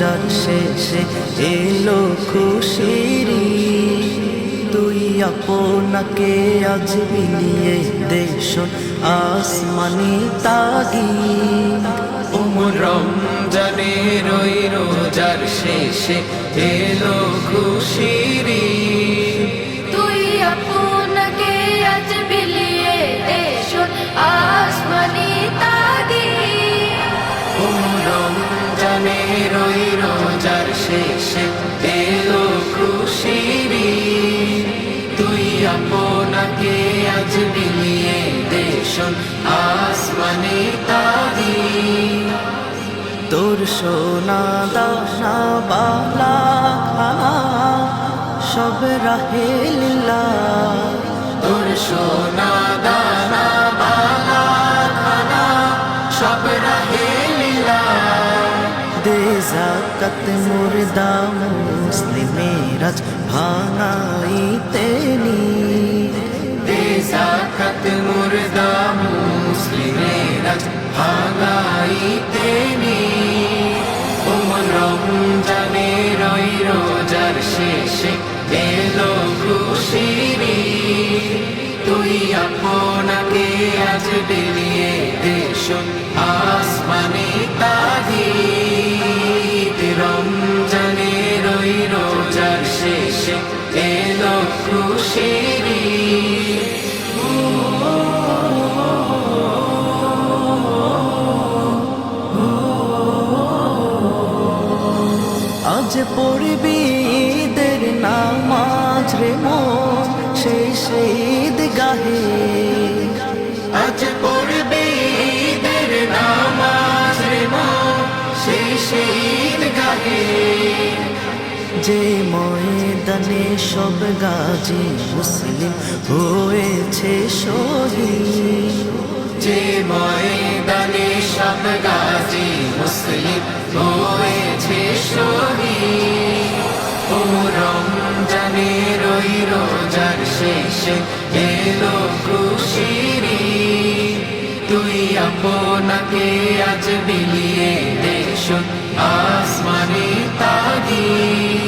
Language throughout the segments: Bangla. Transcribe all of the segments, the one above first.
রোজার শেষে এলো খুশিরি তুই আপনাকে আজ বিলিয়ে দেশ আসমানি তাগি উমরম জানে রই রোজার শেষে এলো খুশিরি আপনাকে আজ বিলিয়ে দেশ আসমানে তারি। তোর সোনা দানা বালা খানা সব রাহে লীলা। তোর সোনা দানা বালা খানা সব রাহে লীলা। দে জাকাত মুর্দা মুসলিমেরাজ ভাঙাইতে নি দে জাকাত মুর্দা মুসলিমেরা ভাগাইতে নি ওমন রমজানে রই রোজার শেষে এলো খুশিরি তুই আপনাকে আজ বেরিয়ে দেশ আসমানে তাহি রমজানে আজ পড়বি ঈদের নামাজ রে মন সেই শহীদ গাহে আজ পড়বে ঈদের নামাজ রে মন সেই শহীদ গাহে যে ময়দানে সব গাজী মুসলিম হয়েছে শহীদ। যে ময়দানে সব গাজী মুসলিম হয়েছে শহীদ। ও রমজানে রই রোজার শেষে এলো খুশিরি তুই আপনাকে আজ বিলিয়ে দেশ আসমানি তাগি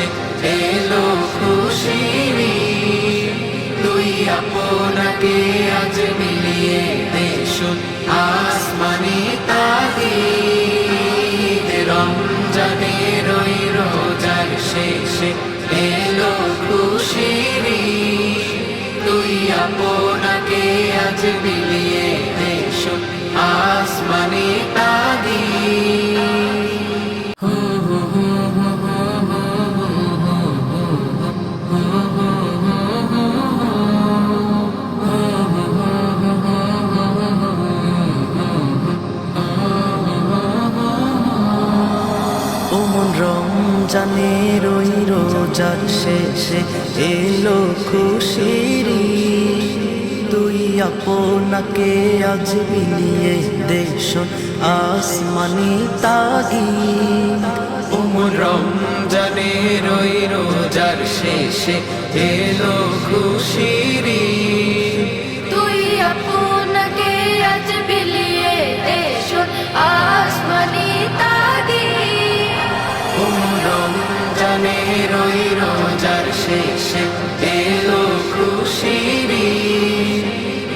শেষে এলো খুশিরি, তুই আপনাকে আজ মিলিয়ে দেশ আসমানি তাহি রমজানে রই রোজার শেষে এলো খুশিরি, তুই আপনাকে আজ মিলিয়ে দেশ আসমানি শেষে এলো খুশিরি। তুই আপনাকে আজ বিলিয়ে দেশ আসমানি তাগি উমরম জানে রই রোজার শেষে এলো খুশিরি। শেষে এলো খুশিরি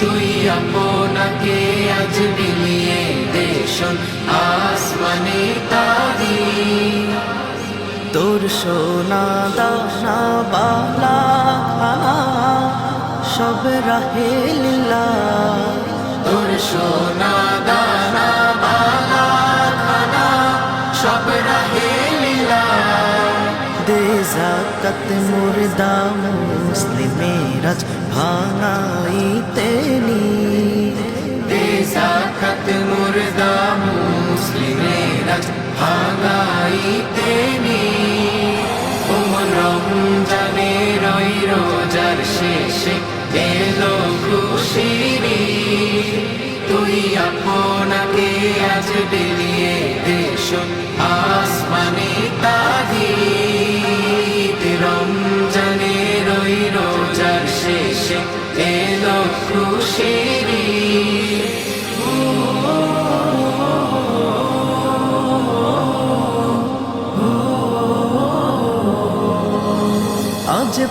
তুই আপনাকে আজ বিলিয়ে দেশ আসমানি তাদি তোর সোনা দানা বালা সব রাহে লীলা। তোর সোনা দানা বালা সব রাহে জাকাত মুর্দা মুসলিমের আজ ভাঙাইতে নি দে জাকাত মুর্দা মুসলিমেরা ভাঙাইতে নি রমজানে রই রোজার শেষে এলো খুশিরি। তুই আপনাকে আজ বিলিয়ে দেশ আসমানি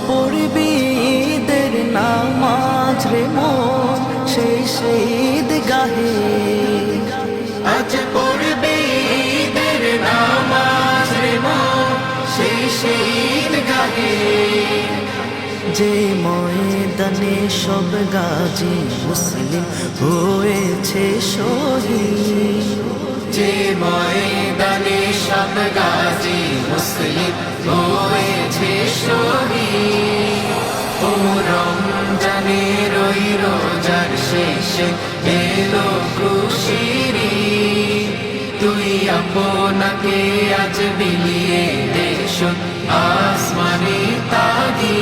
পড়বি ঈদের নামাজ রে মন সেই শহীদ গাহে আজ পড়বে ঈদের নামাজ রে মন সেই শহীদ গাহে যে ময়দানে সব গাজী মুসলিম হয়েছে শহীদ। যে সব গাজী মুসলিম হয়েছে শহীদ ও রমজানে রই রোজার শেষে এলো খুশিরি তুই আপনাকে আজ বিলিয়ে দেশ আসমানি তাগি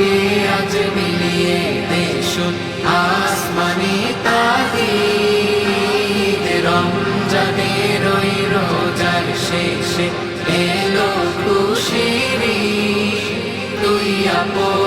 আপনাকে আজ মিলিয়ে দেশ আসমানি তাহি রমজানে রই রোজার শেষে এলো খুশিরি তুই আপনাকে